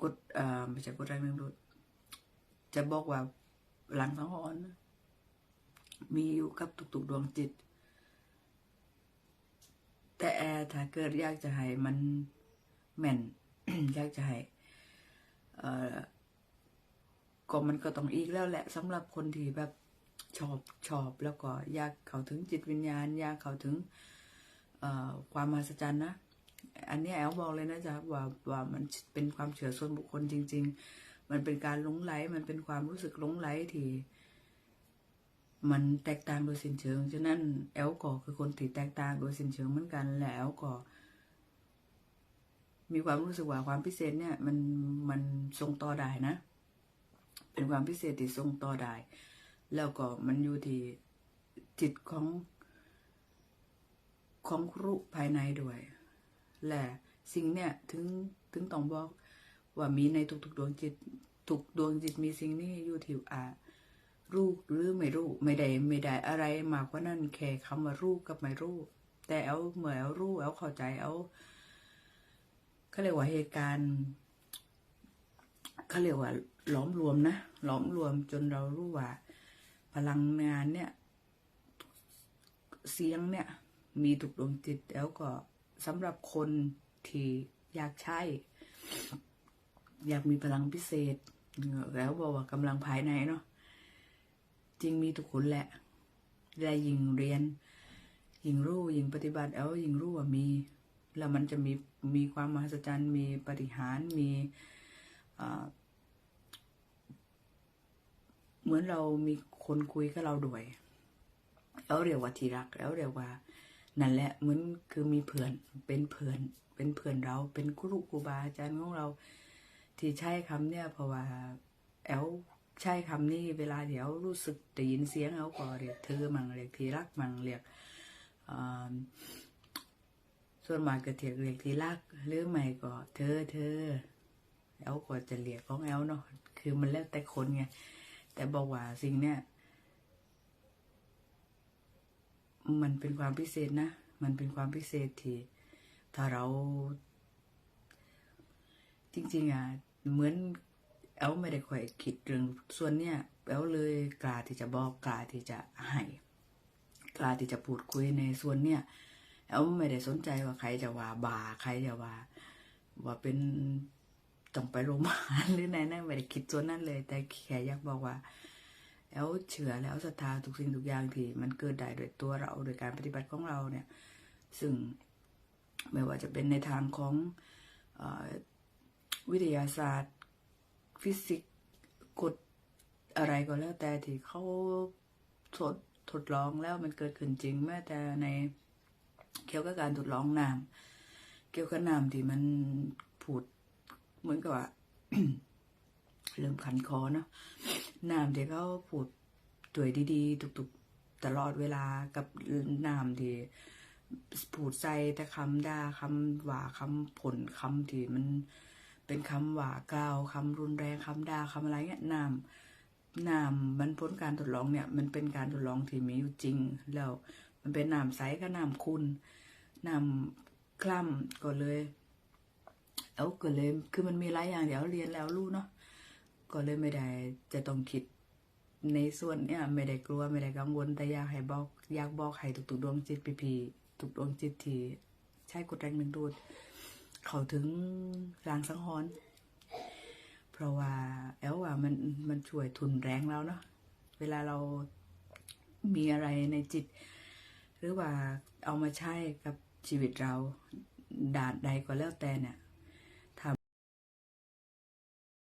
กดอ่อไม่ใช่กดแรงดึงดูดจะบอกว่าหลังสังหรณ์มีอยู่กับทุกๆดวงจิต แต่แอร์ถ้าเกิดอยากจะให้มันแม่นอยากจะให้เอ่อก็มันก็ต้องอีกแล้วแหละสำหรับคนที่แบบชอบชอบแล้วก็อยากเข้าถึงจิตวิญญาณ อยากเข้าถึงความมหัศจรรย์นะ อันนี้แอลบอกเลยนะจ๊ะว่าว่ามันเป็นความเชื่อยส่วนบุคคลจริง ๆ มันเป็นการหลงไหล มันเป็นความรู้สึกหลงไหลที่มันแตกต่างโดยสิ้นเชิง ฉะนั้นแอลก็คือคนที่แตกต่างโดยสิ้นเชิงเหมือนกันและแอลก็มีความรู้สึกว่าความพิเศษเนี่ย มันมันทรงต่อได้นะ เป็นความพิเศษที่ทรงต่อได้แล้วก็มันอยู่ที่จิตของของครุภายในด้วย และสิ่งเนี่ยถึงถึงต้องบอกว่ามีในทุกๆดวงจิตทุกดวงจิตมีสิ่งนี้อยู่ที่อ่ารู้หรือไม่รู้ไม่ได้ไม่ได้อะไรมากกว่านั้นแค่คำว่ารู้กับไม่รู้แต่เอาเหมื่อเอารู้เอาเข้าใจเอาเขาเรียกว่าเหตุการณ์เขาเรียกว่าหล้อมรวมนะหลอมรวมจนเรารู้ว่า พลังงานเนี่ย เสียงเนี่ย มีทุกดวงจิตแล้วก็ สำหรับคนที่อยากใช้ อยากมีพลังพิเศษ แล้วบอกว่ากำลังภายในเนาะจริงมีทุกคนแหละและยิงเรียน ยิงรู้ยิงปฏิบัติแล้วยิงรู้ว่ามี แล้วมันจะมีมีความมหัศจรรย์ มีปฏิหารมีเหมือนเรามีคนคุยกับเราด้วยแล้วเรียกว่าที่รักแล้วเรียกว่า นั่นแหละเหมือนคือมีเพื่อนเป็นเพื่อน เป็นเพื่อนเราเป็นครูครูบาอาจารย์ของเรา ที่ใช้คำเนี่ยเพราะว่าแอลใช้คำนี้เวลาเดี๋ยวรู้สึกได้ยินเสียงแอลก็เรียกเธอมั่งเรียกทีรักมั่งเรียกส่วนมากก็เรียกเรียกทีรักหรือไม่ก็เธอเธอแอลก็จะเรียกของแอลเนาะคือมันแล้วแต่คนไงแต่บอกว่าสิ่งเนี้ย มันเป็นความพิเศษนะ มันเป็นความพิเศษที่ถ้าเรา จริง ๆ อะ เหมือนแอลไม่ได้ค่อยคิดเรื่องส่วนเนี้ยแอลเลยกล้าที่จะบอกกล้าที่จะให้กล้าที่จะพูดคุยในส่วนเนี้ยแอลไม่ได้สนใจว่าใครจะว่าบาใครจะว่า ว่าเป็นต้องไปโรงพยาบาลหรือไหนนั่นไม่ได้คิดส่วนนั้นเลย แต่แค่อยากบอกว่า แอลเชื่อแล้วศรัทธาทุกสิ่งทุกอย่างที่มันเกิดได้โดยตัวเราโดยการปฏิบัติของเราเนี่ย ซึ่งไม่ว่าจะเป็นในทางของอวิทยาศาสตร์ ฟิสิกส์กฎอะไรก็แล้วแต่ที่เขาทดทดลองแล้วมันเกิดขึ้นจริง แม้แต่ในเกี่ยวกับการทดลองน้ำเกี่ยวกับน้ำที่มันพูดเหมือนกับว่าเริ่มขันคอเนาะ น้ำที่เขาพูดตัวดีๆทุกๆตลอดเวลากับน้ำที่พูดใส่แต่คำด่าคำว่าคำผลคำที่มันเป็นคำหว่ากล่าวคำรุนแรงคำด่าคำอะไรเงี้ยน้ำน้ำมันพ้นการทดลองเนี่ย มันเป็นการทดลองที่มีอยู่จริง แล้ว มันเป็นน้ำใสกับน้ำคุณน้ำคล่ำก็เลย เอาก็เลย คือมันมีหลายอย่างเดี๋ยวเรียนแล้วรู้เนาะ ก็เลยไม่ได้จะต้องคิดในส่วนเนี่ยไม่ได้กลัวไม่ได้กังวลแต่อยากให้บอกอยากบอกให้ทุกๆดวงจิตพีพีทุกดวงจิตที่ใช้กดแรงดึงดูดเขาถึงรางสังหรณ์เพราะว่าแอลว่ามันมันช่วยทุนแรงเราเนาะเวลาเรามีอะไรในจิต หรือว่าเอามาใช้กับชีวิตเราด่านใดก็แล้วแต่เนี่ย